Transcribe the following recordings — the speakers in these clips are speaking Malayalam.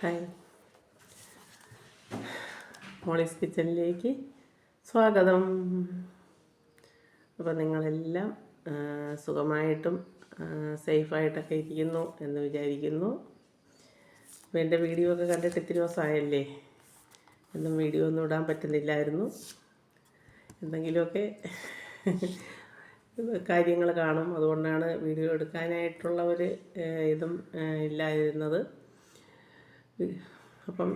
ഹായ്. മോളീസ് കിച്ചണിലേക്ക് സ്വാഗതം. അപ്പോൾ നിങ്ങളെല്ലാം സുഖമായിട്ടും സേഫായിട്ടൊക്കെ ഇരിക്കുന്നു എന്ന് വിചാരിക്കുന്നു. അപ്പോൾ എന്റെ വീഡിയോ ഒക്കെ കണ്ടിട്ട് ഇത്തിരി ദിവസമായല്ലേ? എന്നും വീഡിയോ ഒന്നും ഇടാൻ പറ്റുന്നില്ലായിരുന്നു. എന്തെങ്കിലുമൊക്കെ കാര്യങ്ങൾ കാണും. അതുകൊണ്ടാണ് വീഡിയോ എടുക്കാനായിട്ടുള്ള ഒരു ഇതും ഏഹ്, ഇല്ലാതിരുന്നത് അപ്പം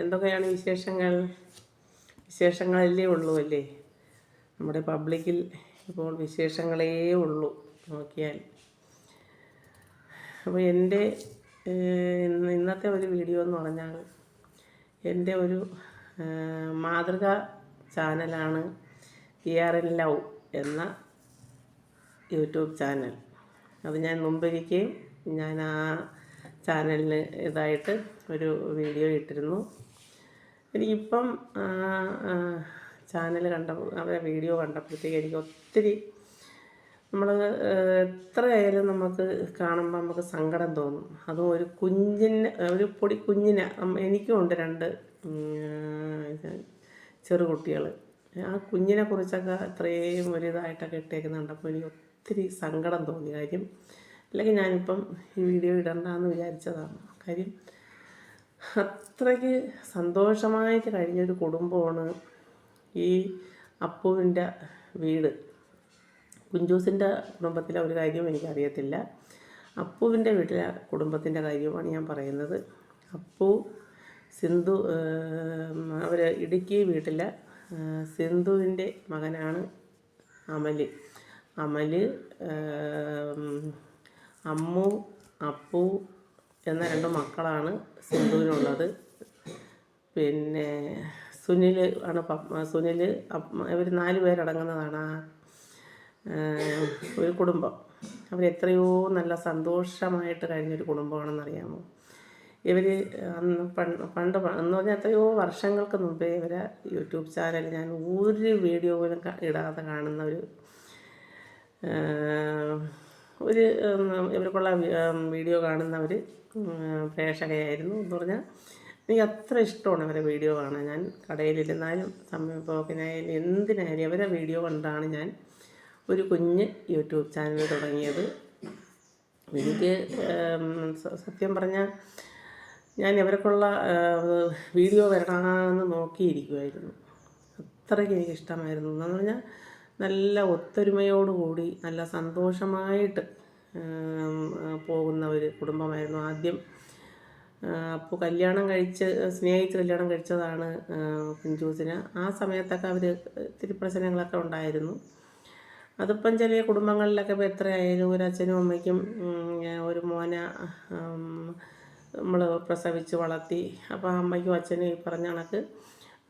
എന്തൊക്കെയാണ് വിശേഷങ്ങൾ? വിശേഷങ്ങളല്ലേ ഉള്ളൂ അല്ലേ? നമ്മുടെ പബ്ലിക്കിൽ ഇപ്പോൾ വിശേഷങ്ങളേ ഉള്ളൂ നോക്കിയാൽ. അപ്പോൾ എന്റെ ഇന്നത്തെ ഒരു വീഡിയോ എന്ന് പറഞ്ഞാൽ എന്റെ ഒരു മാതൃക ചാനലാണ് ഇ ആർ എൻ ലവ് എന്ന യൂട്യൂബ് ചാനൽ. അത് ഞാൻ മുമ്പൊരിക്കലും ഞാൻ ആ ചാനലിന് ഇതായിട്ട് ഒരു വീഡിയോ ഇട്ടിരുന്നു. എനിക്കിപ്പം ചാനൽ കണ്ട അവരെ വീഡിയോ കണ്ടപ്പോഴത്തേക്ക് എനിക്ക് ഒത്തിരി നമ്മൾ എത്രയായാലും നമുക്ക് കാണുമ്പോൾ നമുക്ക് സങ്കടം തോന്നും. അതും ഒരു കുഞ്ഞിന് ഒരു പൊടി കുഞ്ഞിന് എനിക്കും ഉണ്ട് രണ്ട് ചെറു കുട്ടികൾ ആ കുഞ്ഞിനെ കുറിച്ചൊക്കെ അത്രയും ഒരിതായിട്ടൊക്കെ ഇതായിട്ടൊക്കെ ഇട്ടേക്കുന്ന കണ്ടപ്പോൾ എനിക്ക് ഒത്തിരി സങ്കടം തോന്നി കാര്യം അല്ലെങ്കിൽ ഞാനിപ്പം ഈ വീഡിയോ ഇടണ്ടെന്ന് വിചാരിച്ചതാണ്. കാര്യം അത്രയ്ക്ക് സന്തോഷമായിട്ട് കഴിഞ്ഞൊരു കുടുംബമാണ് ഈ അപ്പുവിന്റെ വീട്. കുഞ്ചൂസിന്റെ കുടുംബത്തിലെ ഒരു കാര്യവും എനിക്കറിയത്തില്ല. അപ്പുവിന്റെ വീട്ടിലെ കുടുംബത്തിന്റെ കാര്യമാണ് ഞാൻ പറയുന്നത്. അപ്പു സിന്ധു അവർ ഇടുക്കി വീട്ടിലെ സിന്ധുവിന്റെ മകനാണ് അമൽ. അമൽ അമ്മു അപ്പു എന്ന രണ്ട് മക്കളാണ് സിന്ധുവിനുള്ളത്. പിന്നെ സുനിൽ ആണ് സുനിൽ ഇവർ നാല് പേരടങ്ങുന്നതാണ് ഒരു കുടുംബം. അവർ എത്രയോ നല്ല സന്തോഷമായിട്ട് കഴിഞ്ഞൊരു കുടുംബമാണെന്നറിയാമോ? ഇവർ അന്ന് പണ്ട് പണ്ട് എന്ന് പറഞ്ഞാൽ എത്രയോ വർഷങ്ങൾക്ക് മുമ്പേ ഇവരെ യൂട്യൂബ് ചാനലിൽ ഞാൻ ഒരു വീഡിയോ പോലും ഇടാതെ കാണുന്ന ഒരു ഒരു ഇവർക്കുള്ള വീഡിയോ കാണുന്ന വീഡിയോ കാണുന്നവർ പ്രേക്ഷകയായിരുന്നു എന്ന് പറഞ്ഞാൽ എനിക്ക് അത്ര ഇഷ്ടമാണ് അവരെ വീഡിയോ കാണാൻ. ഞാൻ കടയിലിരുന്നാലും സമയം പോക്കിനായാലും എന്തിനായാലും അവരെ വീഡിയോ കണ്ടാണ് ഞാൻ ഒരു കുഞ്ഞ് യൂട്യൂബ് ചാനൽ തുടങ്ങിയത്. എനിക്ക് സത്യം പറഞ്ഞാൽ ഞാൻ ഇവർക്കുള്ള വീഡിയോ വരണമെന്ന് നോക്കിയിരിക്കുമായിരുന്നു അത്രയ്ക്ക് എനിക്കിഷ്ടമായിരുന്നു എന്ന് പറഞ്ഞാൽ നല്ല ഒത്തൊരുമയോടുകൂടി നല്ല സന്തോഷമായിട്ട് പോകുന്ന ഒരു കുടുംബമായിരുന്നു ആദ്യം. അപ്പോൾ കല്യാണം കഴിച്ച് സ്നേഹിച്ച് കല്യാണം കഴിച്ചതാണ് കുഞ്ചൂസിന് ആ സമയത്തൊക്കെ അവർ ഇത്തിരി പ്രശ്നങ്ങളൊക്കെ ഉണ്ടായിരുന്നു. അതിപ്പം ചെറിയ കുടുംബങ്ങളിലൊക്കെ ഇപ്പോൾ എത്രയായാലും ഒരു അച്ഛനും അമ്മയ്ക്കും ഒരു മോനെ നമ്മൾ പ്രസവിച്ച് വളർത്തി. അപ്പോൾ അമ്മയ്ക്കും അച്ഛനും ഈ പറഞ്ഞ കണക്ക്.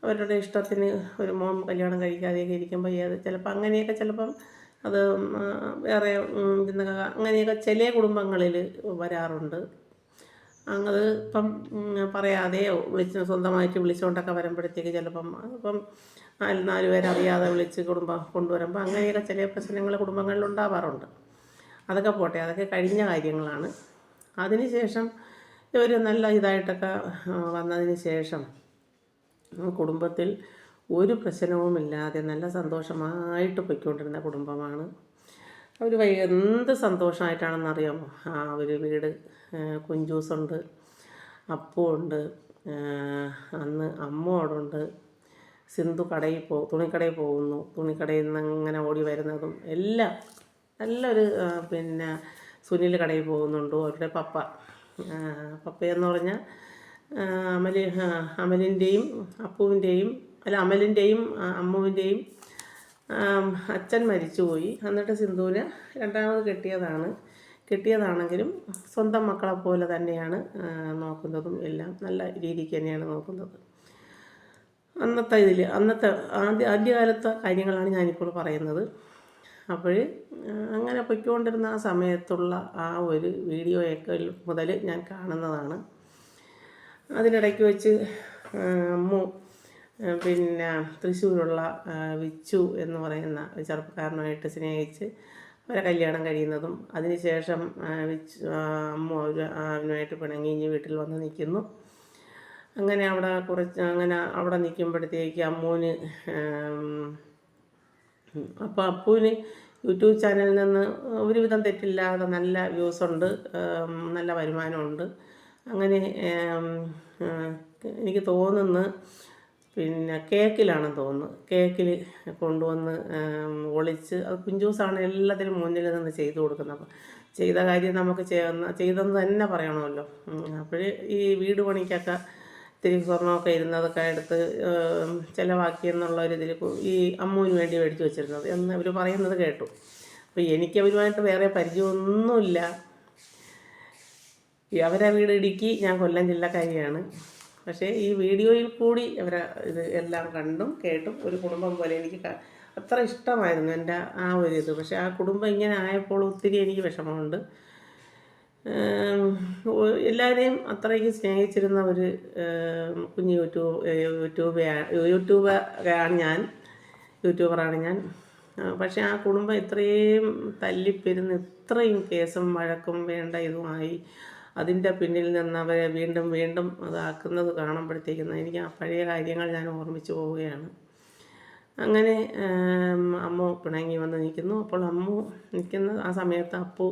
അവരുടെ ഇഷ്ടത്തിന് ഒരു മോൻ കല്യാണം കഴിക്കാതെയൊക്കെ ഇരിക്കുമ്പോൾ ഏത് ചിലപ്പോൾ അങ്ങനെയൊക്കെ ചിലപ്പം അത് വേറെ അങ്ങനെയൊക്കെ ചില കുടുംബങ്ങളിൽ വരാറുണ്ട്. അത് ഇപ്പം പറയാതെ പറയാതെയോ വിളിച്ച് സ്വന്തമായിട്ട് വിളിച്ചുകൊണ്ടൊക്കെ വരുമ്പോഴത്തേക്ക് ചിലപ്പം ഇപ്പം നാല് നാല് പേരറിയാതെ വിളിച്ച് കുടുംബം കൊണ്ടുവരുമ്പോൾ അങ്ങനെയൊക്കെ ചില പ്രശ്നങ്ങൾ കുടുംബങ്ങളിൽ ഉണ്ടാവാറുണ്ട്. അതൊക്കെ പോട്ടെ അതൊക്കെ കഴിഞ്ഞ കാര്യങ്ങളാണ്. അതിനുശേഷം ഇവർ നല്ല ഇതായിട്ടൊക്കെ വന്നതിന് ശേഷം കുടുംബത്തിൽ ഒരു പ്രശ്നവുമില്ലാതെ നല്ല സന്തോഷമായിട്ട് പൊയ്ക്കൊണ്ടിരുന്ന കുടുംബമാണ്. അവർ വൈ എന്ത് സന്തോഷമായിട്ടാണെന്നറിയാമോ ആ ഒരു വീട് കുഞ്ചൂസുണ്ട് അപ്പുണ്ട് അന്ന് അമ്മ അവിടെ ഉണ്ട് സിന്ധു കടയിൽ പോ തുണിക്കടയിൽ പോകുന്നു. തുണിക്കടയിൽ നിന്ന് അങ്ങനെ ഓടി വരുന്നതും എല്ലാം നല്ലൊരു പിന്നെ സുനിൽ കടയിൽ പോകുന്നുണ്ട് അവരുടെ പപ്പ. പപ്പയെന്ന് പറഞ്ഞാൽ അമൽ അമലിന്റെയും അപ്പുവിന്റെയും അല്ല അമലിന്റെയും അമ്മുവിന്റെയും അച്ഛൻ മരിച്ചുപോയി. എന്നിട്ട് സിന്ധുവിനെ രണ്ടാമത് കെട്ടിയതാണ്. കെട്ടിയതാണെങ്കിലും സ്വന്തം മക്കളെ പോലെ തന്നെയാണ് നോക്കുന്നതും എല്ലാം നല്ല രീതിക്ക് തന്നെയാണ് നോക്കുന്നത്. അന്നത്തെ ഇതിൽ അന്നത്തെ ആദ്യ ആദ്യകാലത്തെ കാര്യങ്ങളാണ് ഞാനിപ്പോൾ പറയുന്നത്. അപ്പോൾ അങ്ങനെ പൊയ്ക്കൊണ്ടിരുന്ന ആ സമയത്തുള്ള ആ ഒരു വീഡിയോയൊക്കെ മുതൽ ഞാൻ കാണുന്നതാണ്. അതിനിടയ്ക്ക് വെച്ച് അമ്മു പിന്നെ തൃശ്ശൂരുള്ള വിച്ചു എന്ന് പറയുന്ന ഒരു ചെറുപ്പക്കാരനുമായിട്ട് സ്നേഹിച്ച് അവരെ കല്യാണം കഴിയുന്നതും അതിനുശേഷം വിച്ചു അമ്മു അവർ അവനുമായിട്ട് പിണങ്ങി ഇനി വീട്ടിൽ വന്ന് നിൽക്കുന്നു. അങ്ങനെ അവിടെ കുറച്ച് അങ്ങനെ അവിടെ നിൽക്കുമ്പോഴത്തേക്ക് അമ്മൂന് അപ്പോൾ അപ്പൂന് യൂട്യൂബ് ചാനലിൽ നിന്ന് ഒരുവിധം തെറ്റില്ലാതെ നല്ല വ്യൂസ് ഉണ്ട് നല്ല വരുമാനമുണ്ട്. അങ്ങനെ എനിക്ക് തോന്നുന്നു പിന്നെ കേക്കിലാണെന്ന് തോന്നുന്നു. കേക്കിൽ കൊണ്ടുവന്ന് ഒളിച്ച് അത് കുഞ്ചൂസാണ് എല്ലാത്തിനും മുന്നിൽ നിന്ന് ചെയ്തു കൊടുക്കുന്നത്. അപ്പം ചെയ്ത കാര്യം നമുക്ക് ചെയ്യുന്ന ചെയ്തെന്ന് തന്നെ പറയണമല്ലോ. അപ്പോൾ ഈ വീട് പണിക്കൊക്കെ ഇത്തിരി സ്വർണമൊക്കെ ഇരുന്നതൊക്കെ എടുത്ത് ചിലവാക്കി എന്നുള്ള ഒരു ഇതിൽ ഈ അമ്മുവിന് വേണ്ടി മേടിച്ച് വെച്ചിരുന്നത്. എന്ന് അവർ പറയുന്നത് കേട്ടു. അപ്പോൾ എനിക്ക് അവരുമായിട്ട് വേറെ പരിചയമൊന്നുമില്ല. അവരെ വീട് ഇടുക്കി ഞാൻ കൊല്ലം ജില്ലക്കാരിയാണ്. പക്ഷേ ഈ വീഡിയോയിൽ കൂടി അവരെ ഇത് എല്ലാം കണ്ടും കേട്ടും ഒരു കുടുംബം പോലെ എനിക്ക് അത്ര ഇഷ്ടമായിരുന്നു എന്റെ ആ ഒരു ഇത്. പക്ഷേ ആ കുടുംബം ഇങ്ങനെ ആയപ്പോൾ ഒത്തിരി എനിക്ക് വിഷമമുണ്ട്. എല്ലാവരെയും അത്രയ്ക്ക് സ്നേഹിച്ചിരുന്ന ഒരു കുഞ്ഞ് യൂട്യൂബ് യൂട്യൂബ് യൂട്യൂബറാണ് ഞാൻ. യൂട്യൂബറാണ് ഞാൻ. പക്ഷേ ആ കുടുംബം ഇത്രയും തല്ലിപ്പെരുന്ന് ഇത്രയും കേസും വഴക്കും വേണ്ട ഇതുമായി അതിന്റെ പിന്നിൽ നിന്ന് അവരെ വീണ്ടും വീണ്ടും അതാക്കുന്നത് കാണുമ്പോഴത്തേക്കും എനിക്ക് ആ പഴയ കാര്യങ്ങൾ ഞാൻ ഓർമ്മിച്ച് പോവുകയാണ്. അങ്ങനെ അമ്മ പിണങ്ങി വന്ന് നിൽക്കുന്നു. അപ്പോൾ അമ്മു നിൽക്കുന്ന ആ സമയത്ത് അപ്പു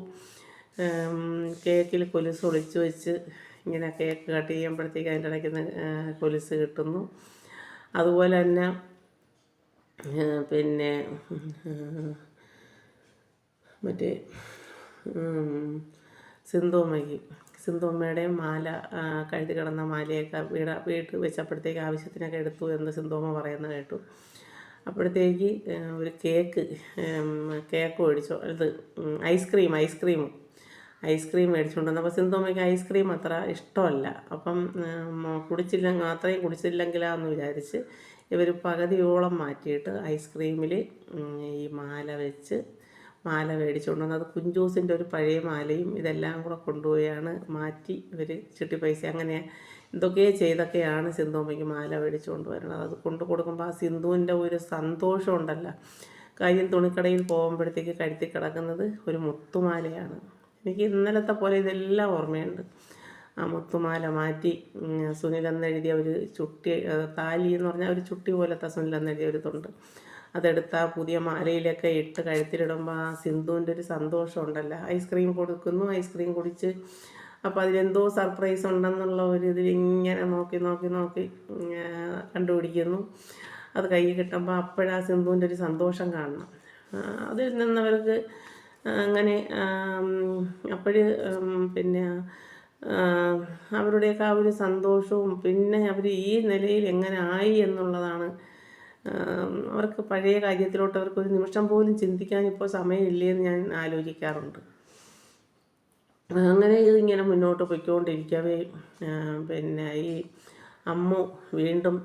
കേക്കിൽ കൊലുസ് ഒളിച്ചു വെച്ച് ഇങ്ങനെ കേക്ക് കട്ട് ചെയ്യുമ്പോഴത്തേക്ക് അതിന്റെ ഇടയ്ക്ക് കൊലുസ് കിട്ടുന്നു. അതുപോലെ തന്നെ പിന്നെ മറ്റേ ഉം, സിന്ധുമ്മയ്ക്ക് സിന്ധുമ്മയുടെയും മാല കഴുതി കിടന്ന മാലയൊക്കെ വീട് വീട്ടിൽ വെച്ചപ്പോഴത്തേക്ക് ആവശ്യത്തിനൊക്കെ എടുത്തു എന്ന് സിന്ധുമ്മ പറയുന്നത് കേട്ടു. അപ്പോഴത്തേക്ക് ഒരു കേക്ക് കേക്ക് മേടിച്ചു. ഇത് ഐസ്ക്രീം ഐസ്ക്രീം ഐസ്ക്രീം മേടിച്ചുകൊണ്ട് വന്നപ്പോൾ സിന്ധുമ്മയ്ക്ക് ഐസ്ക്രീം അത്ര ഇഷ്ടമല്ല. അപ്പം കുടിച്ചില്ല അത്രയും കുടിച്ചില്ലെങ്കിലാന്ന് വിചാരിച്ച് ഇവർ പകുതിയോളം മാറ്റിയിട്ട് ഐസ്ക്രീമിൽ ഈ മാല വെച്ച് മാല മേടിച്ചുകൊണ്ട് വന്നത് കുഞ്ചൂസിന്റെ ഒരു പഴയ മാലയും ഇതെല്ലാം കൂടെ കൊണ്ടുപോയാണ് മാറ്റി ഇവർ ചിട്ടി പൈസ അങ്ങനെ എന്തൊക്കെ ചെയ്തൊക്കെയാണ് സിന്ധുമ്മയ്ക്ക് മാല മേടിച്ചുകൊണ്ട് വരുന്നത്. അത് കൊണ്ടു കൊടുക്കുമ്പോൾ ആ സിന്ധുവിന്റെ ഒരു സന്തോഷം ഉണ്ടല്ലോ. കാര്യം തുണിക്കടയിൽ പോകുമ്പോഴത്തേക്ക് കഴുത്തി കിടക്കുന്നത് ഒരു മുത്തുമാലയാണ്. എനിക്ക് ഇന്നലത്തെ പോലെ ഇതെല്ലാം ഓർമ്മയുണ്ട്. ആ മുത്തുമാല മാറ്റി സുനിലെന്നെഴുതിയ ഒരു ചുട്ടി താലി എന്ന് പറഞ്ഞാൽ ഒരു ചുട്ടി പോലത്തെ സുനിൽ എന്നെഴുതിയ ഒരു തുണ്ട്. അതെടുത്ത് ആ പുതിയ മാലയിലൊക്കെ ഇട്ട് കഴുത്തിലിടുമ്പോൾ ആ സിന്ധുവിന്റെ ഒരു സന്തോഷം ഉണ്ടല്ലോ ഐസ്ക്രീം കൊടുക്കുന്നു ഐസ്ക്രീം കുടിച്ച്. അപ്പോൾ അതിലെന്തോ സർപ്രൈസ് ഉണ്ടെന്നുള്ള ഒരു ഇതിൽ ഇങ്ങനെ നോക്കി നോക്കി നോക്കി കണ്ടുപിടിക്കുന്നു. അത് കൈ കിട്ടുമ്പോൾ അപ്പോഴാ സിന്ധുവിന്റെ ഒരു സന്തോഷം കാണണം. അതിൽ നിന്നവർക്ക് അങ്ങനെ അപ്പോഴ് പിന്നെ അവരുടെയൊക്കെ ആ ഒരു സന്തോഷവും പിന്നെ അവർ ഈ നിലയിൽ എങ്ങനെ ആയി എന്നുള്ളതാണ് അവർക്ക് പഴയ കാര്യത്തിലോട്ട് അവർക്ക് ഒരു നിമിഷം പോലും ചിന്തിക്കാൻ ഇപ്പോൾ സമയമില്ലേ എന്ന് ഞാൻ ആലോചിക്കാറുണ്ട്. അങ്ങനെ ഇതിങ്ങനെ മുന്നോട്ട് പൊയ്ക്കൊണ്ടിരിക്കവേ പിന്നെ ഈ അമ്മ വീണ്ടും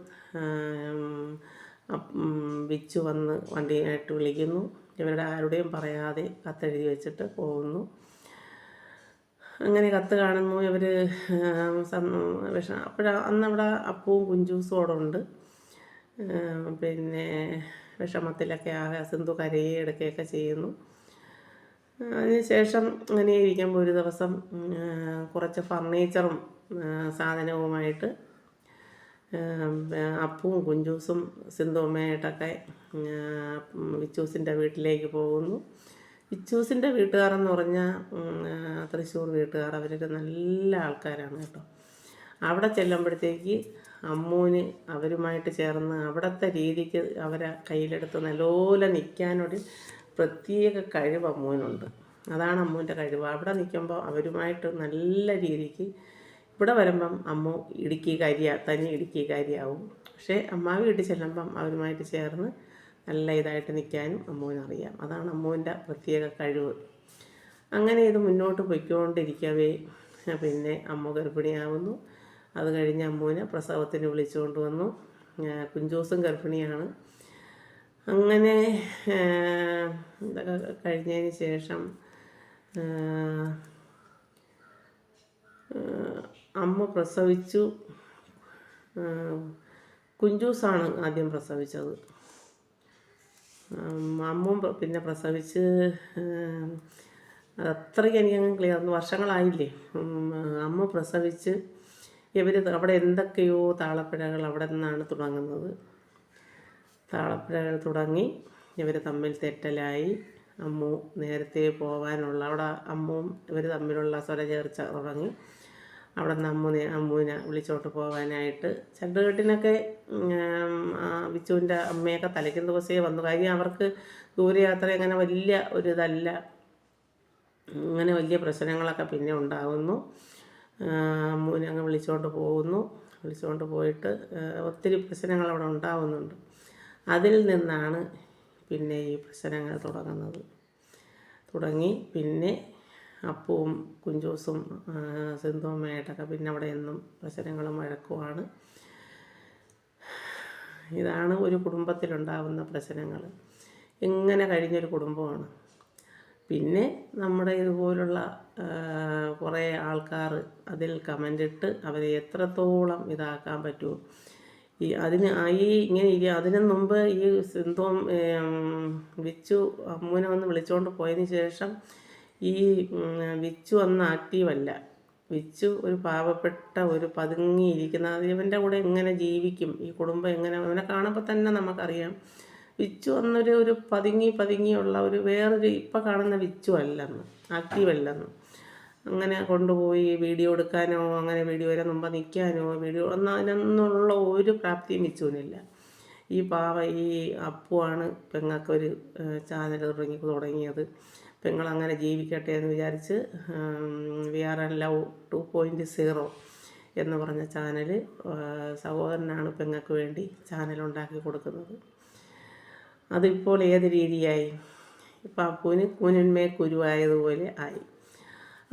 വിച്ചു വന്ന് വണ്ടിയായിട്ട് വിളിക്കുന്നു. ഇവരുടെ ആരുടെയും പറയാതെ കത്തെഴുതി വെച്ചിട്ട് പോകുന്നു. അങ്ങനെ കത്ത് കാണുന്നു. ഇവർ വിഷ അപ്പോഴാണ് അന്നവിടെ അപ്പവും കുഞ്ചൂസും അവിടെ ഉണ്ട്. പിന്നെ വിഷമത്തിലൊക്കെ ആകെ സിന്ധു കരയെടുക്കുകയൊക്കെ ചെയ്യുന്നു. അതിനുശേഷം അങ്ങനെ ഇരിക്കുമ്പോൾ ഒരു ദിവസം കുറച്ച് ഫർണിച്ചറും സാധനവുമായിട്ട് അപ്പവും കുഞ്ചൂസും സിന്ധുമ്മയായിട്ടൊക്കെ വിച്ചൂസിന്റെ വീട്ടിലേക്ക് പോകുന്നു. വിച്ചൂസിന്റെ വീട്ടുകാരെന്ന് പറഞ്ഞാൽ തൃശ്ശൂർ വീട്ടുകാർ. അവരൊക്കെ നല്ല ആൾക്കാരാണ് കേട്ടോ. അവിടെ ചെല്ലുമ്പോഴത്തേക്ക് അമ്മൂന് അവരുമായിട്ട് ചേർന്ന് അവിടുത്തെ രീതിക്ക് അവരെ കയ്യിലെടുത്ത് നല്ലപോലെ നിൽക്കാനൊരു പ്രത്യേക കഴിവ് അമ്മൂനുണ്ട്. അതാണ് അമ്മൂന്റെ കഴിവ്. അവിടെ നിൽക്കുമ്പോൾ അവരുമായിട്ട് നല്ല രീതിക്ക് ഇവിടെ വരുമ്പം അമ്മു ഇടുക്കിക്കാരിയാ തനി ഇടുക്കിക്കാരിയാവും പക്ഷേ അമ്മാവ് വീട്ടിൽ ചെല്ലുമ്പം അവരുമായിട്ട് ചേർന്ന് നല്ല ഇതായിട്ട് നിൽക്കാനും അമ്മുവിനറിയാം അതാണ് അമ്മുവിന്റെ പ്രത്യേക കഴിവ്. അങ്ങനെ ഇത് മുന്നോട്ട് പൊയ്ക്കൊണ്ടിരിക്കവേ. പിന്നെ അമ്മ ഗർഭിണിയാവുന്നു. അത് കഴിഞ്ഞ് അമ്മുവിനെ പ്രസവത്തിന് വിളിച്ചുകൊണ്ട് വന്നു. കുഞ്ചോസും ഗർഭിണിയാണ്. അങ്ങനെ ഇതൊക്കെ കഴിഞ്ഞതിന് ശേഷം അമ്മ പ്രസവിച്ചു. കുഞ്ചൂസാണ് ആദ്യം പ്രസവിച്ചത്. അമ്മ പിന്നെ പ്രസവിച്ച് അത്രയ്ക്ക് എനിക്കങ്ങ് ക്ലിയർ വർഷങ്ങളായില്ലേ. അമ്മ പ്രസവിച്ച് ഇവർ അവിടെ എന്തൊക്കെയോ താളപ്പിഴകൾ അവിടെ നിന്നാണ് തുടങ്ങുന്നത്. താളപ്പിഴകൾ തുടങ്ങി ഇവർ തമ്മിൽ തെറ്റലായി. അമ്മു നേരത്തെ പോകാനുള്ള അവിടെ അമ്മുവും ഇവർ തമ്മിലുള്ള സ്വരചേർച്ച തുടങ്ങി. അവിടെ നിന്ന് അമ്മുവിനെ അമ്മുവിനെ വിളിച്ചോട്ട് പോകാനായിട്ട് ചണ്ടുകെട്ടിനൊക്കെ ബിച്ചുവിന്റെ അമ്മയൊക്കെ തലയ്ക്കും ദിവസമേ വന്നു. കാര്യം അവർക്ക് ദൂരയാത്ര അങ്ങനെ വലിയ ഒരു ഇതല്ല അങ്ങനെ വലിയ പ്രശ്നങ്ങളൊക്കെ പിന്നെ ഉണ്ടാകുന്നു അങ്ങ് വിളിച്ചുകൊണ്ട് പോകുന്നു. വിളിച്ചുകൊണ്ട് പോയിട്ട് ഒത്തിരി പ്രശ്നങ്ങൾ അവിടെ ഉണ്ടാവുന്നുണ്ട്. അതിൽ നിന്നാണ് പിന്നെ ഈ പ്രശ്നങ്ങൾ തുടങ്ങുന്നത്. തുടങ്ങി പിന്നെ അപ്പവും കുഞ്ചൂസും സിന്ധുമ്മയായിട്ടൊക്കെ പിന്നെ അവിടെ എന്നും പ്രശ്നങ്ങളും വഴക്കുമാണ്. ഇതാണ് ഒരു കുടുംബത്തിലുണ്ടാകുന്ന പ്രശ്നങ്ങൾ. ഇങ്ങനെ കഴിഞ്ഞൊരു കുടുംബമാണ്. പിന്നെ നമ്മുടെ ഇതുപോലുള്ള കുറേ ആൾക്കാർ അതിൽ കമന്റ് ഇട്ട് അവരെ എത്രത്തോളം ഇതാക്കാൻ പറ്റുമോ. ഈ അതിന് ഈ ഇങ്ങനെ ഇരിക്കുക അതിനു മുമ്പ് ഈ സിന്ധുവും വിച്ചു അമ്മൂനെ വന്ന് വിളിച്ചുകൊണ്ട് പോയതിന് ശേഷം ഈ വിച്ചു അന്ന് ആക്റ്റീവല്ല വിച്ചു ഒരു പാവപ്പെട്ട ഒരു പതുങ്ങിയിരിക്കുന്ന ഇവന്റെ കൂടെ എങ്ങനെ ജീവിക്കും? ഈ കുടുംബം എങ്ങനെ അവനെ കാണുമ്പോൾ തന്നെ നമുക്കറിയാം. വിച്ചു എന്നൊരു ഒരു പതുങ്ങി പതുങ്ങിയുള്ള ഒരു വേറൊരു ഇപ്പം കാണുന്ന വിച്ചു അല്ലെന്ന് ആക്റ്റീവ് അല്ലെന്ന്. അങ്ങനെ കൊണ്ടുപോയി വീഡിയോ എടുക്കാനോ അങ്ങനെ വീഡിയോ വരെ മുമ്പ് നിൽക്കാനോ വീഡിയോ ഒന്നും അതിനൊന്നുള്ള ഒരു പ്രാപ്തിയും വിച്ചുവിനില്ല. ഈ പാവ ഈ അപ്പുവാണ് പെങ്ങൾക്കൊരു ചാനൽ തുടങ്ങി തുടങ്ങിയത്. പെങ്ങൾ അങ്ങനെ ജീവിക്കട്ടെ എന്ന് വിചാരിച്ച് V R N love two point zero എന്ന് പറഞ്ഞ ചാനൽ സഹോദരനാണ് പെങ്ങൾക്ക് വേണ്ടി ചാനൽ ഉണ്ടാക്കി കൊടുക്കുന്നത്. അതിപ്പോൾ ഏത് രീതിയായി? ഇപ്പം അപ്പൂന് കൂനിന്മേ കുരുവായതുപോലെ ആയി.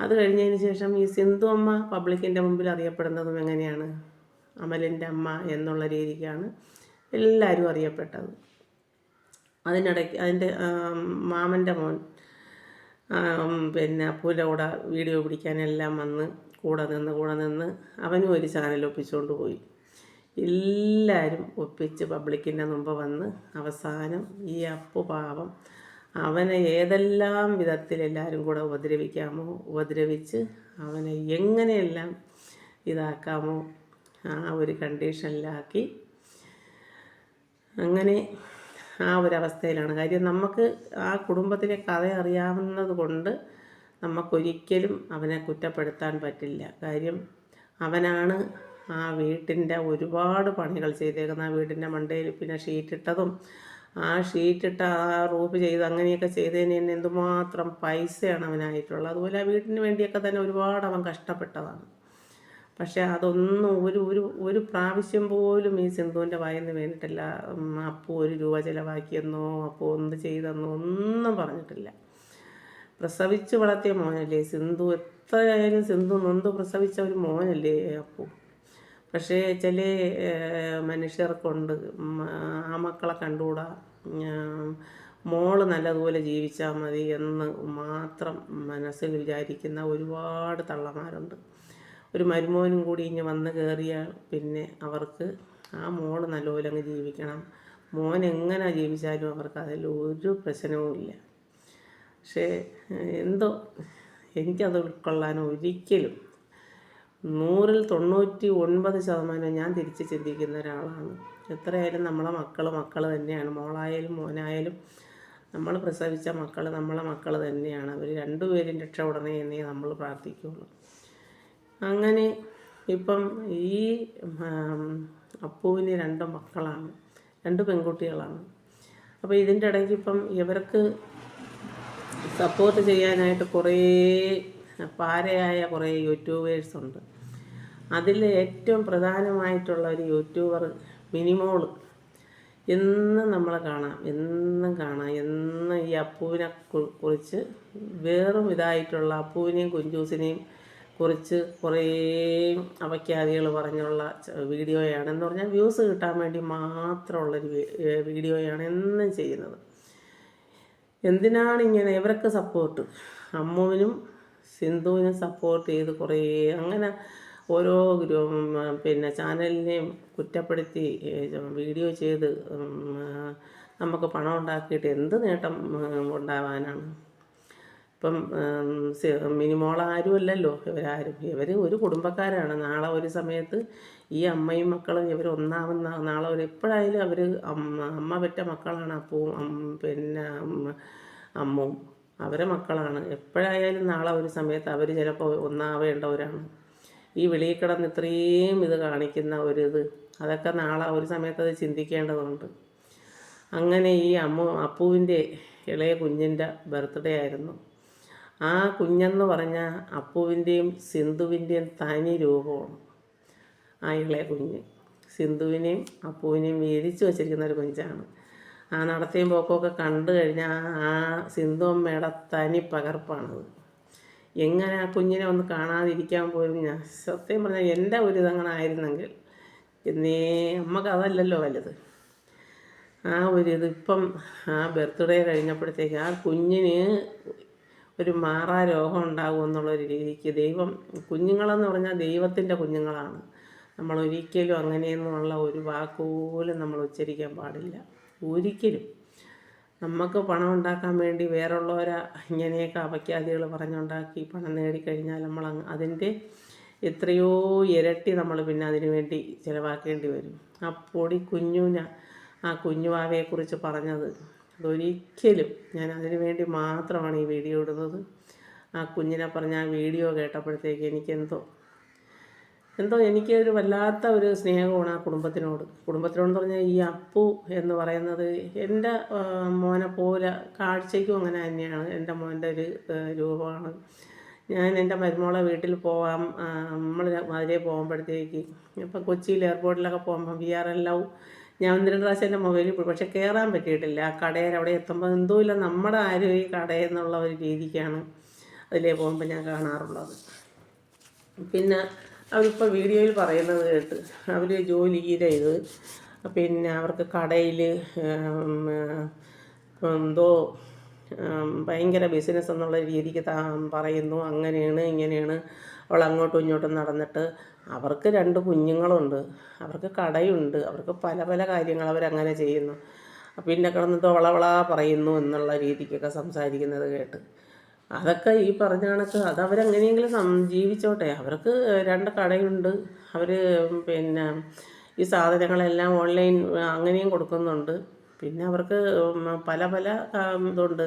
അത് കഴിഞ്ഞതിന് ശേഷം ഈ സിന്ധു അമ്മ പബ്ലിക്കിന്റെ മുമ്പിൽ അറിയപ്പെടുന്നതും എങ്ങനെയാണ്? അമലിന്റെ അമ്മ എന്നുള്ള രീതിക്കാണ് എല്ലാവരും അറിയപ്പെട്ടത്. അതിനിടയ്ക്ക് അതിന്റെ മാമന്റെ മോൻ പിന്നെ അപ്പൂന്റെ കൂടെ വീഡിയോ പിടിക്കാനെല്ലാം വന്ന് കൂടെ നിന്ന് കൂടെ നിന്ന് അവനും ഒരു ചാനൽ ഒപ്പിച്ചുകൊണ്ട് പോയി. എല്ലാവരും ഒപ്പിച്ച് പബ്ലിക്കിന്റെ മുമ്പ് വന്ന് അവസാനം ഈ അപ്പു പാവം അവനെ ഏതെല്ലാം വിധത്തിൽ എല്ലാവരും കൂടെ ഉപദ്രവിക്കാമോ ഉപദ്രവിച്ച് അവനെ എങ്ങനെയെല്ലാം ഇതാക്കാമോ ആ ഒരു കണ്ടീഷനിലാക്കി അങ്ങനെ ആ ഒരു അവസ്ഥയിലാണ് കാര്യം നമുക്ക് ആ കുടുംബത്തിലെ കഥ അറിയാവുന്നത് കൊണ്ട് നമുക്കൊരിക്കലും അവനെ കുറ്റപ്പെടുത്താൻ പറ്റില്ല. കാര്യം അവനാണ് ആ വീട്ടിന്റെ ഒരുപാട് പണികൾ ചെയ്തേക്കുന്ന ആ വീടിന്റെ മണ്ടയിൽ പിന്നെ ഷീറ്റിട്ടതും ആ ഷീറ്റിട്ട ആ റൂഫ് ചെയ്ത് അങ്ങനെയൊക്കെ ചെയ്തതിന് തന്നെ എന്തുമാത്രം പൈസയാണ് അവനായിട്ടുള്ളത്. അതുപോലെ ആ വീട്ടിന് വേണ്ടിയൊക്കെ തന്നെ ഒരുപാട് അവൻ കഷ്ടപ്പെട്ടതാണ്. പക്ഷേ അതൊന്നും ഒരു ഒരു ഒരു പ്രാവശ്യം പോലും ഈ സിന്ധുവിന്റെ വായിന്ന് വേണ്ടിയിട്ടില്ല. ഉം, അപ്പു ഒരു രൂപ ചിലവാക്കിയെന്നോ അപ്പോൾ എന്ത് ചെയ്തെന്നോ ഒന്നും പറഞ്ഞിട്ടില്ല. പ്രസവിച്ച് വളർത്തിയ മോനല്ലേ സിന്ധു? എത്രയായാലും സിന്ധു നൊന്ത് പ്രസവിച്ച ഒരു മോനല്ലേ അപ്പു? പക്ഷേ ചില മനുഷ്യർക്കുണ്ട്. ആ മക്കളെ കണ്ടുകൂടാ. മോൾ നല്ലതുപോലെ ജീവിച്ചാൽ മതി എന്ന് മാത്രം മനസ്സിൽ വിചാരിക്കുന്ന ഒരുപാട് തള്ളമാരുണ്ട്. ഒരു മരുമോനും കൂടി ഇങ്ങ് വന്ന് കയറിയാൽ പിന്നെ അവർക്ക് ആ മോൾ നല്ലപോലെ അങ്ങ് ജീവിക്കണം. മോൻ എങ്ങനെ ജീവിച്ചാലും അവർക്ക് അതിൽ ഒരു പ്രശ്നവുമില്ല പക്ഷേ എന്തോ എനിക്കത് ഉൾക്കൊള്ളാൻ ഒരിക്കലും നൂറിൽ തൊണ്ണൂറ്റി ഒൻപത് ശതമാനം ഞാൻ തിരിച്ച് ചിന്തിക്കുന്ന ഒരാളാണ്. എത്രയായാലും നമ്മളെ മക്കൾ മക്കൾ തന്നെയാണ്. മോളായാലും മോനായാലും നമ്മൾ പ്രസവിച്ച മക്കൾ നമ്മളെ മക്കൾ തന്നെയാണ്. അവർ രണ്ടുപേരും രക്ഷപ്പെടണേ എന്നേ നമ്മൾ പ്രാർത്ഥിക്കുകയുള്ളൂ അങ്ങനെ ഇപ്പം ഈ അപ്പുവിന് രണ്ട് മക്കളാണ്. രണ്ട് പെൺകുട്ടികളാണ്. അപ്പോൾ ഇതിന്റെ ഇടയ്ക്ക് ഇപ്പം ഇവർക്ക് സപ്പോർട്ട് ചെയ്യാനായിട്ട് കുറേ പാരയായ കുറേ യൂട്യൂബേഴ്സ് ഉണ്ട്. അതിൽ ഏറ്റവും പ്രധാനമായിട്ടുള്ള ഒരു യൂട്യൂബർ മിനിമോൾ എന്നും നമ്മൾ കാണാം എന്നും കാണാം എന്നും ഈ അപ്പുവിനെ കുറിച്ച് വേറും ഇതായിട്ടുള്ള അപ്പുവിനെയും കുഞ്ചൂസിനെയും കുറിച്ച് കുറേ അവക്യാദികൾ പറഞ്ഞുള്ള വീഡിയോയാണ്. എന്ന് പറഞ്ഞാൽ വ്യൂസ് കിട്ടാൻ വേണ്ടി മാത്രമുള്ളൊരു വീഡിയോയാണ് എന്നും ചെയ്യുന്നത്. എന്തിനാണ് ഇങ്ങനെ ഇവരൊക്കെ സപ്പോർട്ട്? അമ്മുവിനും സിന്ധുവിനും സപ്പോർട്ട് ചെയ്ത് കുറേ അങ്ങനെ ഓരോ പിന്നെ ചാനലിനെയും കുറ്റപ്പെടുത്തി വീഡിയോ ചെയ്ത് നമുക്ക് പണം ഉണ്ടാക്കിയിട്ട് എന്ത് നേട്ടം ഉണ്ടാവാനാണ്? ഇപ്പം മിനിമോള ആരുമല്ലല്ലോ? ഇവരാരും. ഇവർ ഒരു കുടുംബക്കാരാണ്. നാളെ ഒരു സമയത്ത് ഈ അമ്മയും മക്കളും ഇവർ ഒന്നാവുന്ന നാളെ ഒരു എപ്പോഴായാലും അവർ അമ്മ അമ്മ പെറ്റ മക്കളാണ് അപ്പവും പിന്നെ അമ്മവും അവരെ മക്കളാണ്. എപ്പോഴായാലും നാളെ ഒരു സമയത്ത് അവർ ചിലപ്പോൾ ഒന്നാവേണ്ടവരാണ്. ഈ വെളിയിൽ കിടന്ന് ഇത്രയും ഇത് കാണിക്കുന്ന ഒരിത് അതൊക്കെ നാളെ ഒരു സമയത്ത് അത് ചിന്തിക്കേണ്ടതുണ്ട്. അങ്ങനെ ഈ അമ്മ അപ്പുവിന്റെ ഇളയ കുഞ്ഞിന്റെ ബർത്ത്ഡേ ആയിരുന്നു. ആ കുഞ്ഞെന്ന് പറഞ്ഞാൽ അപ്പുവിന്റെയും സിന്ധുവിന്റെയും തനി രൂപമാണ് ആ ഇളയ കുഞ്ഞ്. സിന്ധുവിനെയും അപ്പുവിനെയും വീതിച്ച് വച്ചിരിക്കുന്ന ഒരു കുഞ്ചാണ് ആ നടത്തിയും പോക്കൊക്കെ കണ്ടു കഴിഞ്ഞാൽ ആ സിന്ധു അമ്മയുടെ തനി പകർപ്പാണത്. എങ്ങനെ ആ കുഞ്ഞിനെ ഒന്ന് കാണാതിരിക്കാൻ പോലും ഞാൻ സത്യം പറഞ്ഞാൽ എന്റെ ഒരു ഇതങ്ങനായിരുന്നെങ്കിൽ എന്നേ അമ്മയ്ക്ക് അതല്ലല്ലോ വലുത്. ആ ഒരു ഇത് ഇപ്പം ആ ബർത്ത്ഡേ കഴിഞ്ഞപ്പോഴത്തേക്ക് ആ കുഞ്ഞിന് ഒരു മാറാ രോഗം ഉണ്ടാകും എന്നുള്ളൊരു രീതിക്ക് ദൈവം കുഞ്ഞുങ്ങളെന്ന് പറഞ്ഞാൽ ദൈവത്തിന്റെ കുഞ്ഞുങ്ങളാണ്. നമ്മൾ ഒരിക്കലും അങ്ങനെയെന്നുള്ള ഒരു വാക്കുപോലും നമ്മൾ ഉച്ചരിക്കാൻ പാടില്ല. ഒരിക്കലും. നമുക്ക് പണം ഉണ്ടാക്കാൻ വേണ്ടി വേറുള്ളവരെ ഇങ്ങനെയൊക്കെ അപഖ്യാതികൾ പറഞ്ഞുണ്ടാക്കി പണം നേടിക്കഴിഞ്ഞാൽ നമ്മൾ അതിന്റെ എത്രയോ ഇരട്ടി നമ്മൾ പിന്നെ അതിനു വേണ്ടി ചിലവാക്കേണ്ടി വരും. ആ പൊടി കുഞ്ഞുന ആ കുഞ്ഞുവാവയെക്കുറിച്ച് പറഞ്ഞത് അതൊരിക്കലും ഞാൻ അതിനു വേണ്ടി മാത്രമാണ് ഈ വീഡിയോ ഇടുന്നത്. ആ കുഞ്ഞിനെ പറഞ്ഞ ആ വീഡിയോ കേട്ടപ്പോഴത്തേക്ക് എനിക്കെന്തോ എന്തോ എനിക്ക് ഒരു വല്ലാത്ത ഒരു സ്നേഹമാണ് ആ കുടുംബത്തിനോട്. കുടുംബത്തിനോടെന്ന് പറഞ്ഞാൽ ഈ അപ്പു എന്ന് പറയുന്നത് എന്റെ മോനെ പോലെ കാഴ്ചയ്ക്കും അങ്ങനെ തന്നെയാണ്. എന്റെ മോന്റെ ഒരു രൂപമാണ്. ഞാൻ എന്റെ മരുമോളെ വീട്ടിൽ പോകാം നമ്മൾ അതിലേ പോകുമ്പോഴത്തേക്ക് ഇപ്പം കൊച്ചിയിൽ എയർപോർട്ടിലൊക്കെ പോകുമ്പോൾ വി ആർ എൽ ഞാൻ ഒന്ന് രണ്ട് പ്രാവശ്യം എന്റെ മൊബൈലിൽ പോയി പക്ഷേ കയറാൻ പറ്റിയിട്ടില്ല. ആ കടയിൽ അവിടെ എത്തുമ്പോൾ എന്തോ ഇല്ല നമ്മുടെ ആരും ഈ കടയെന്നുള്ള ഒരു രീതിക്കാണ് അതിലേ പോകുമ്പോൾ ഞാൻ കാണാറുള്ളത്. പിന്നെ അവരിപ്പോൾ വീഡിയോയിൽ പറയുന്നത് കേട്ട്. അവർ ജോലി ചെയ്ത് പിന്നെ അവർക്ക് കടയിൽ എന്തോ ഭയങ്കര ബിസിനസ് എന്നുള്ള രീതിക്ക് പറയുന്നു. അങ്ങനെയാണ് ഇങ്ങനെയാണ്. അവൾ അങ്ങോട്ടും ഇങ്ങോട്ടും നടന്നിട്ട് അവർക്ക് രണ്ട് കുഞ്ഞുങ്ങളുണ്ട്. അവർക്ക് കടയുണ്ട്. അവർക്ക് പല പല കാര്യങ്ങൾ അവരങ്ങനെ ചെയ്യുന്നു. പിന്നെ കിടന്നിട്ട് വളവള പറയുന്നു എന്നുള്ള രീതിക്കൊക്കെ സംസാരിക്കുന്നത് കേട്ട്. അതൊക്കെ ഈ പറഞ്ഞ കണക്ക്. അത് അവരെങ്ങനെയെങ്കിലും ജീവിച്ചോട്ടെ. അവർക്ക് രണ്ട് കടയുണ്ട്. അവർ പിന്നെ ഈ സാധനങ്ങളെല്ലാം ഓൺലൈൻ അങ്ങനെയും കൊടുക്കുന്നുണ്ട്. പിന്നെ അവർക്ക് പല പല ഇതുണ്ട്.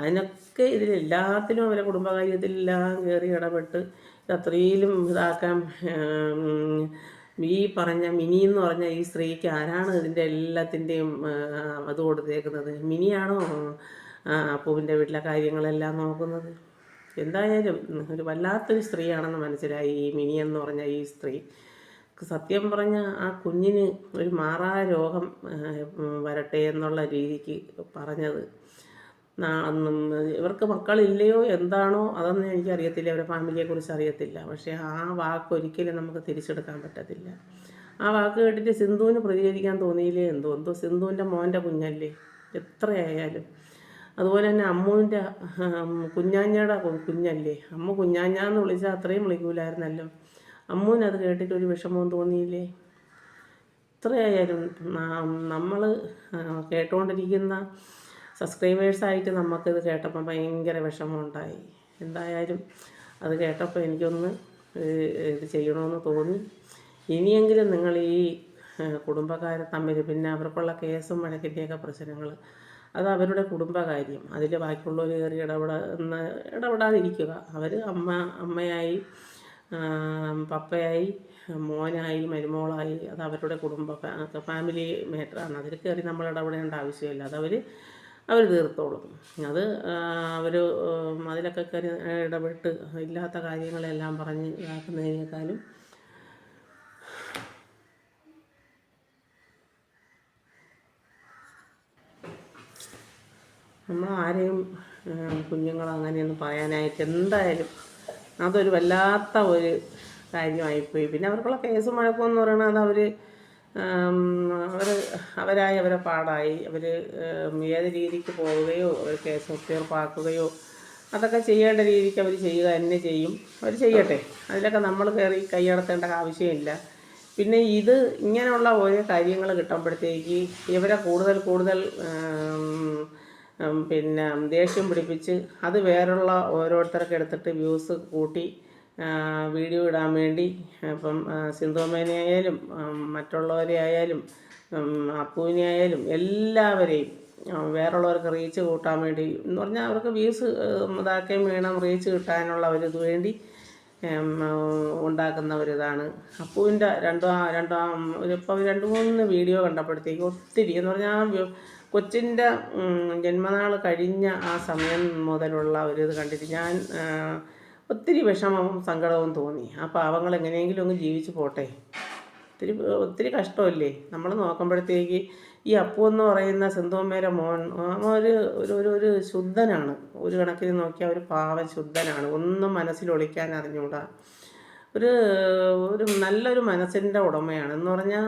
അതിനൊക്കെ ഇതിലെല്ലാത്തിലും അവരെ കുടുംബകാര്യത്തിലെല്ലാം കയറി ഇടപെട്ട് അത്രയിലും ഇതാക്കാൻ ഈ പറഞ്ഞ മിനി എന്ന് പറഞ്ഞ ഈ സ്ത്രീക്ക് ആരാണ് ഇതിന്റെ എല്ലാത്തിന്റെയും അത് കൊടുത്തേക്കുന്നത്? മിനിയാണോ? അപ്പുവിന്റെ വീട്ടിലെ കാര്യങ്ങളെല്ലാം നോക്കുന്നത്. എന്തായാലും ഒരു വല്ലാത്തൊരു സ്ത്രീയാണെന്ന് മനസ്സിലായി. ഈ മിനി എന്ന് പറഞ്ഞ ഈ സ്ത്രീ. സത്യം പറഞ്ഞ ആ കുഞ്ഞിന് ഒരു മാറാ രോഗം വരട്ടെ എന്നുള്ള രീതിക്ക് പറഞ്ഞത്. ഇവർക്ക് മക്കളില്ലയോ എന്താണോ അതൊന്നും എനിക്കറിയത്തില്ല. അവരുടെ ഫാമിലിയെക്കുറിച്ച് അറിയത്തില്ല. പക്ഷേ ആ വാക്ക് ഒരിക്കലും നമുക്ക് തിരിച്ചെടുക്കാൻ പറ്റത്തില്ല. ആ വാക്ക് കേട്ടിട്ട് സിന്ധുവിന് പ്രതികരിക്കാൻ തോന്നിയില്ലേ? എന്തോ എന്തോ സിന്ധുവിന്റെ മോന്റെ കുഞ്ഞല്ലേ? എത്രയായാലും. അതുപോലെ തന്നെ അമ്മുവിന്റെ കുഞ്ഞാഞ്ഞയുടെ കുഞ്ഞല്ലേ? അമ്മ കുഞ്ഞാഞ്ഞാന്ന് വിളിച്ചാൽ അത്രയും വിളിക്കൂലായിരുന്നല്ലോ. അമ്മുവിന് അത് കേട്ടിട്ട് ഒരു വിഷമവും തോന്നിയില്ലേ? എത്രയായാലും നമ്മൾ കേട്ടുകൊണ്ടിരിക്കുന്ന സബ്സ്ക്രൈബേഴ്സായിട്ട് നമുക്കിത് കേട്ടപ്പോൾ ഭയങ്കര വിഷമമുണ്ടായി എന്തായാലും അത് കേട്ടപ്പോൾ എനിക്കൊന്ന് ഇത് ചെയ്യണമെന്ന് തോന്നി. ഇനിയെങ്കിലും നിങ്ങൾ ഈ കുടുംബക്കാരെ തമ്മിൽ പിന്നെ അവർക്കുള്ള കേസും വഴക്കിന്റെയൊക്കെ പ്രശ്നങ്ങൾ അത് അവരുടെ കുടുംബകാര്യം. അതിൽ ബാക്കിയുള്ളവർ കയറി ഇടപെടുന്ന ഇടപെടാതിരിക്കുക. അവർ അമ്മ അമ്മയായി പപ്പയായി മോനായി മരുമോളായി അത് അവരുടെ കുടുംബ ഫാമിലി മാറ്ററാണ് അതിൽ കയറി നമ്മൾ ഇടപെടേണ്ട ആവശ്യമില്ല. അതവർ അവർ തീർത്തോളും. അത് അവർ അതിലൊക്കെ കയറി ഇടപെട്ട് ഇല്ലാത്ത കാര്യങ്ങളെല്ലാം പറഞ്ഞ് ഇതാക്കുന്നതിനേക്കാളും നമ്മൾ ആരെയും കുഞ്ഞുങ്ങൾ അങ്ങനെയൊന്നും പറയാനായിട്ട് എന്തായാലും അതൊരു വല്ലാത്ത ഒരു കാര്യമായിപ്പോയി. പിന്നെ അവർക്കുള്ള കേസ് എന്ന് പറയുന്നത് അത് അവർ അവർ അവരായി അവരെ പാടായി. അവർ ഏത് രീതിക്ക് പോവുകയോ ഒരു കേസ് തീർപ്പാക്കുകയോ അതൊക്കെ ചെയ്യേണ്ട രീതിക്ക് അവർ ചെയ്യുക തന്നെ ചെയ്യും. അവർ ചെയ്യട്ടെ. അതിലൊക്കെ നമ്മൾ കയറി കൈയടത്തേണ്ട ആവശ്യമില്ല. പിന്നെ ഇത് ഇങ്ങനെയുള്ള ഓരോ കാര്യങ്ങൾ കിട്ടുമ്പോഴത്തേക്ക് ഇവരെ കൂടുതൽ കൂടുതൽ പിന്നെ ദേഷ്യം പിടിപ്പിച്ച് അത് വേറെയുള്ള ഓരോരുത്തർക്ക് എടുത്തിട്ട് വ്യൂസ് കൂട്ടി വീഡിയോ ഇടാൻ വേണ്ടി ഇപ്പം സിന്ധുമേനെ ആയാലും മറ്റുള്ളവരെ ആയാലും അപ്പൂവിനെ ആയാലും എല്ലാവരെയും വേറുള്ളവർക്ക് റീച്ച് കൂട്ടാൻ വേണ്ടി എന്ന് പറഞ്ഞാൽ അവർക്ക് വ്യൂസ് ഇതാക്കുകയും വേണം റീച്ച് കിട്ടാനുള്ള ഒരു ഇത് വേണ്ടി ഉണ്ടാക്കുന്ന ഒരിതാണ്. അപ്പുവിന്റെ രണ്ടാം രണ്ടാം ഇപ്പം രണ്ട് മൂന്ന് വീഡിയോ കണ്ടപ്പോഴത്തേക്ക് ഒത്തിരി എന്ന് പറഞ്ഞാൽ കൊച്ചിന്റെ ജന്മനാൾ കഴിഞ്ഞ ആ സമയം മുതലുള്ള ഒരു ഇത് കണ്ടിട്ട് ഞാൻ ഒത്തിരി വിഷമവും സങ്കടവും തോന്നി. ആ പാവങ്ങൾ എങ്ങനെയെങ്കിലും ഒന്ന് ജീവിച്ചു പോട്ടെ. ഒത്തിരി ഒത്തിരി കഷ്ടമല്ലേ? നമ്മൾ നോക്കുമ്പോഴത്തേക്ക് ഈ അപ്പു എന്ന് പറയുന്ന സിന്ധുമ്മയുടെ മോൻ ഒരു ഒരു ഒരു ശുദ്ധനാണ്. ഒരു കണക്കിന് നോക്കിയാൽ ഒരു പാവൻ ശുദ്ധനാണ്. ഒന്നും മനസ്സിൽ ഒളിക്കാൻ അറിഞ്ഞൂടാ. ഒരു ഒരു നല്ലൊരു മനസ്സിന്റെ ഉടമയാണ്. എന്ന് പറഞ്ഞാൽ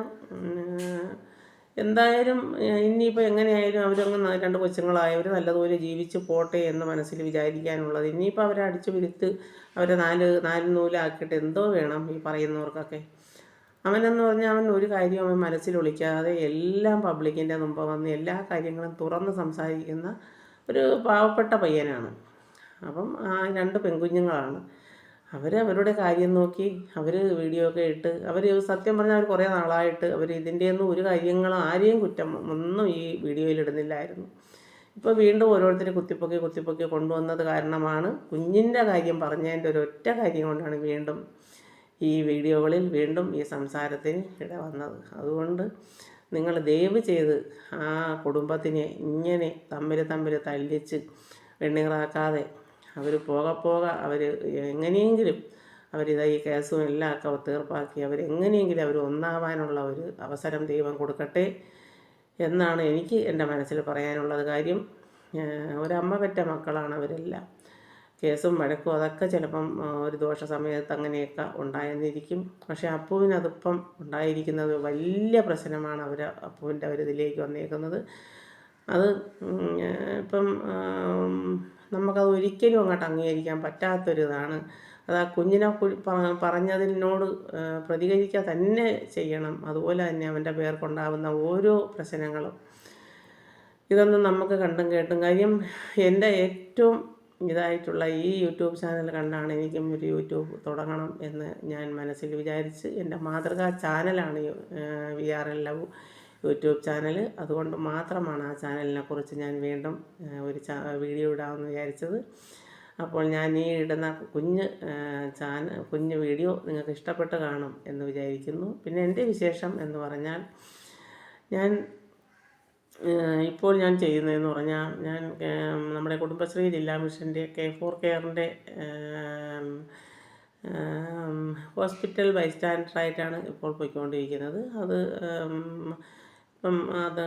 എന്തായാലും ഇനിയിപ്പോൾ എങ്ങനെയായാലും അവരങ്ങ് രണ്ട് രണ്ട് കൊച്ചുങ്ങളായവർ നല്ലതുപോലെ ജീവിച്ച് പോട്ടെ എന്ന് മനസ്സിൽ വിചാരിക്കാനുള്ളത്. ഇനിയിപ്പോൾ അവരെ അടിച്ചു വിരുത്ത് അവരെ നാല് നാല് നൂലാക്കിയിട്ട് എന്തോ വേണം ഈ പറയുന്നവർക്കൊക്കെ. അവനെന്ന് പറഞ്ഞാൽ അവൻ ഒരു കാര്യം അവൻ മനസ്സിൽ ഒളിക്കാതെ എല്ലാം പബ്ലിക്കിന്റെ മുമ്പ് വന്ന് എല്ലാ കാര്യങ്ങളും തുറന്ന് സംസാരിക്കുന്ന ഒരു പാവപ്പെട്ട പയ്യനാണ്. അപ്പം ആ രണ്ട് പെൺകുഞ്ഞുങ്ങളാണ്. അവർ അവരുടെ കാര്യം നോക്കി അവർ വീഡിയോ ഒക്കെ ഇട്ട് അവർ സത്യം പറഞ്ഞാൽ അവർ കുറേ നാളായിട്ട് അവർ ഇതിന്റെയൊന്നും ഒരു കാര്യങ്ങളും ആരെയും കുറ്റം ഒന്നും ഈ വീഡിയോയിൽ ഇടുന്നില്ലായിരുന്നു. ഇപ്പോൾ വീണ്ടും ഓരോരുത്തരെ കുത്തിപ്പൊക്കി കുത്തിപ്പൊക്കി കൊണ്ടുവന്നത് കാരണമാണ് കുഞ്ഞിന്റെ കാര്യം പറഞ്ഞതിന്റെ ഒരൊറ്റ കാര്യം കൊണ്ടാണ് വീണ്ടും ഈ വീഡിയോകളിൽ വീണ്ടും ഈ സംസാരത്തിന് ഇട വന്നത്. അതുകൊണ്ട് നിങ്ങൾ ദയവ് ചെയ്ത് ആ കുടുംബത്തിനെ ഇങ്ങനെ തമ്മിൽ തമ്മിൽ തല്ലിച്ച് വെണ്ണീറാക്കാതെ അവർ പോക പോക അവർ എങ്ങനെയെങ്കിലും അവരിതാ ഈ കേസും എല്ലാം ഒക്കെ തീർപ്പാക്കി അവരെങ്ങനെയെങ്കിലും അവർ ഒന്നാവാനുള്ള ഒരു അവസരം ദൈവം കൊടുക്കട്ടെ എന്നാണ് എനിക്ക് എന്റെ മനസ്സിൽ പറയാനുള്ളത് കാര്യം. ഒരമ്മ പെറ്റ മക്കളാണ് അവരെല്ലാം. കേസും വഴക്കും അതൊക്കെ ചിലപ്പം ഒരു ദോഷ സമയത്ത് അങ്ങനെയൊക്കെ ഉണ്ടായെന്നിരിക്കും. പക്ഷേ അപ്പുവിനതിപ്പം ഉണ്ടായിരിക്കുന്നത് വലിയ പ്രശ്നമാണ് അവർ അപ്പുവിന്റെ ഒരു ഇതിലേക്ക് വന്നേക്കുന്നത്. അത് ഇപ്പം നമുക്കത് ഒരിക്കലും അങ്ങോട്ട് അംഗീകരിക്കാൻ പറ്റാത്തൊരിതാണ്. അത് ആ കുഞ്ഞിനെ പറഞ്ഞതിനോട് പ്രതികരിക്കുക തന്നെ ചെയ്യണം. അതുപോലെ തന്നെ അവന്റെ പേർക്കുണ്ടാകുന്ന ഓരോ പ്രശ്നങ്ങളും. ഇതൊന്നും നമുക്ക് കണ്ടും കേട്ടും. കാര്യം എന്റെ ഏറ്റവും ഇതായിട്ടുള്ള ഈ യൂട്യൂബ് ചാനൽ കണ്ടാണ് എനിക്കും ഒരു യൂട്യൂബ് തുടങ്ങണം എന്ന് ഞാൻ മനസ്സിൽ വിചാരിച്ച് എന്റെ മാതൃകാ ചാനലാണ് V R L love YouTube channel. അതുകൊണ്ട് മാത്രമാണ് ആ ചാനലിനെ കുറിച്ച് ഞാൻ വീണ്ടും ഒരു വീഡിയോ ഇടാമെന്ന് വിചാരിച്ചത്. അപ്പോൾ ഞാൻ ഈ ഇടുന്ന കുഞ്ഞ് ചാനൽ കുഞ്ഞ് വീഡിയോ നിങ്ങൾക്ക് ഇഷ്ടപ്പെട്ട് കാണും എന്ന് വിചാരിക്കുന്നു. പിന്നെ എന്റെ വിശേഷം എന്ന് പറഞ്ഞാൽ ഞാൻ ഇപ്പോൾ ഞാൻ ചെയ്യുന്നതെന്ന് പറഞ്ഞാൽ ഞാൻ നമ്മുടെ കുടുംബശ്രീ ജില്ലാ മിഷന്റെ കെ ഫോർ കെയറിന്റെ ഹോസ്പിറ്റൽ ബൈസ്റ്റാൻഡറായിട്ടാണ് ഇപ്പോൾ പോയിക്കൊണ്ടിരിക്കുന്നത്. അത് ഇപ്പം അത്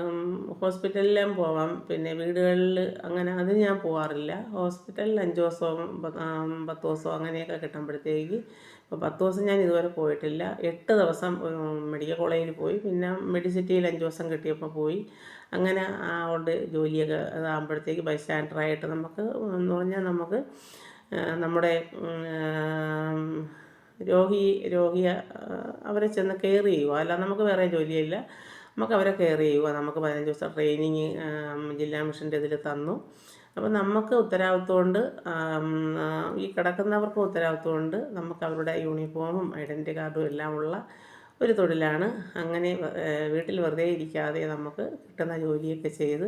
ഹോസ്പിറ്റലിലും പോവാം. പിന്നെ വീടുകളിൽ അങ്ങനെ അത് ഞാൻ പോവാറില്ല. ഹോസ്പിറ്റലിൽ അഞ്ച് ദിവസവും പത്ത് ദിവസവും അങ്ങനെയൊക്കെ കിട്ടുമ്പോഴത്തേക്ക് ഇപ്പോൾ പത്ത് ദിവസം ഞാൻ ഇതുവരെ പോയിട്ടില്ല. എട്ട് ദിവസം മെഡിക്കൽ കോളേജിൽ പോയി. പിന്നെ മെഡിസിറ്റിയിൽ അഞ്ച് ദിവസം കിട്ടിയപ്പോൾ പോയി. അങ്ങനെ കൊണ്ട് ജോലിയൊക്കെ ഇതാകുമ്പോഴത്തേക്ക് ബൈ സ്റ്റാൻഡറായിട്ട് നമുക്ക് എന്ന് പറഞ്ഞാൽ നമുക്ക് നമ്മുടെ രോഗി രോഗിയെ അവരെ ചെന്ന് കെയർ ചെയ്യുക. അല്ല നമുക്ക് വേറെ ജോലിയില്ല. നമുക്ക് അവരെ കെയർ ചെയ്യുക. നമുക്ക് പതിനഞ്ച് ദിവസം ട്രെയിനിങ് ജില്ലാ മിഷന്റെ ഇതിൽ തന്നു. അപ്പോൾ നമുക്ക് ഉത്തരവാദിത്വമുണ്ട് ഈ കിടക്കുന്നവർക്ക് ഉത്തരവാദിത്വമുണ്ട് നമുക്ക് അവരുടെ യൂണിഫോമും ഐഡന്റി കാർഡും എല്ലാം ഉള്ള ഒരു തൊഴിലാണ്. അങ്ങനെ വീട്ടിൽ വെറുതെ ഇരിക്കാതെ നമുക്ക് കിട്ടുന്ന ജോലിയൊക്കെ ചെയ്ത്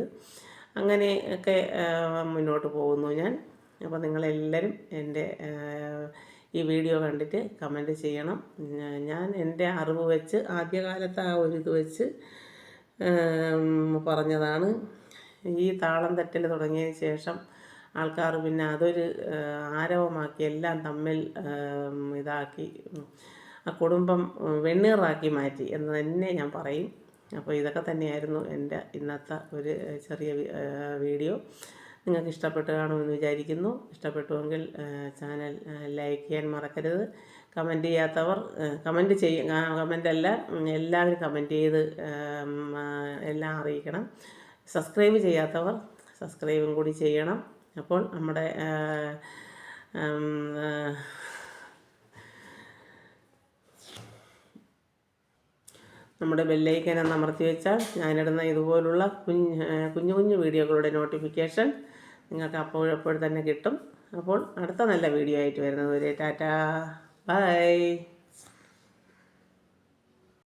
അങ്ങനെ ഒക്കെ മുന്നോട്ട് പോകുന്നു ഞാൻ. അപ്പോൾ നിങ്ങളെല്ലാവരും എന്റെ ഈ വീഡിയോ കണ്ടിട്ട് കമന്റ് ചെയ്യണം. ഞാൻ എന്റെ അറിവ് വെച്ച് ആദ്യകാലത്ത് ആ ഒരു ഇത് വെച്ച് പറഞ്ഞതാണ്. ഈ താളം തെറ്റൽ തുടങ്ങിയതിന് ശേഷം ആൾക്കാർ പിന്നെ അതൊരു ആരവമാക്കി എല്ലാം തമ്മിൽ ഇതാക്കി. ആ കുടുംബം വെണ്ണീറാക്കി മാറ്റി എന്ന് തന്നെ ഞാൻ പറയും. അപ്പോൾ ഇതൊക്കെ തന്നെയായിരുന്നു എന്റെ ഇന്നത്തെ ഒരു ചെറിയ വീഡിയോ. നിങ്ങൾക്ക് ഇഷ്ടപ്പെട്ട് കാണുമെന്ന് വിചാരിക്കുന്നു. ഇഷ്ടപ്പെട്ടുവെങ്കിൽ ചാനൽ ലൈക്ക് ചെയ്യാൻ മറക്കരുത്. കമന്റ് ചെയ്യാത്തവർ കമന്റ് ചെയ്യ കമന്റ് അല്ല എല്ലാവരും കമന്റ് ചെയ്ത് എല്ലാം അറിയിക്കണം. സബ്സ്ക്രൈബ് ചെയ്യാത്തവർ സബ്സ്ക്രൈബും കൂടി ചെയ്യണം. അപ്പോൾ നമ്മുടെ നമ്മുടെ ബെല്ലൈക്കൻ എന്ന് അമർത്തി വെച്ചാൽ ഞാനിടുന്ന ഇതുപോലുള്ള കുഞ്ഞ് കുഞ്ഞു കുഞ്ഞു വീഡിയോകളുടെ നോട്ടിഫിക്കേഷൻ നിങ്ങൾക്ക് അപ്പോഴപ്പോൾ തന്നെ കിട്ടും. അപ്പോൾ അടുത്ത നല്ല വീഡിയോ ആയിട്ട് വരുന്നത് വരെ ടാറ്റാ. ബൈ.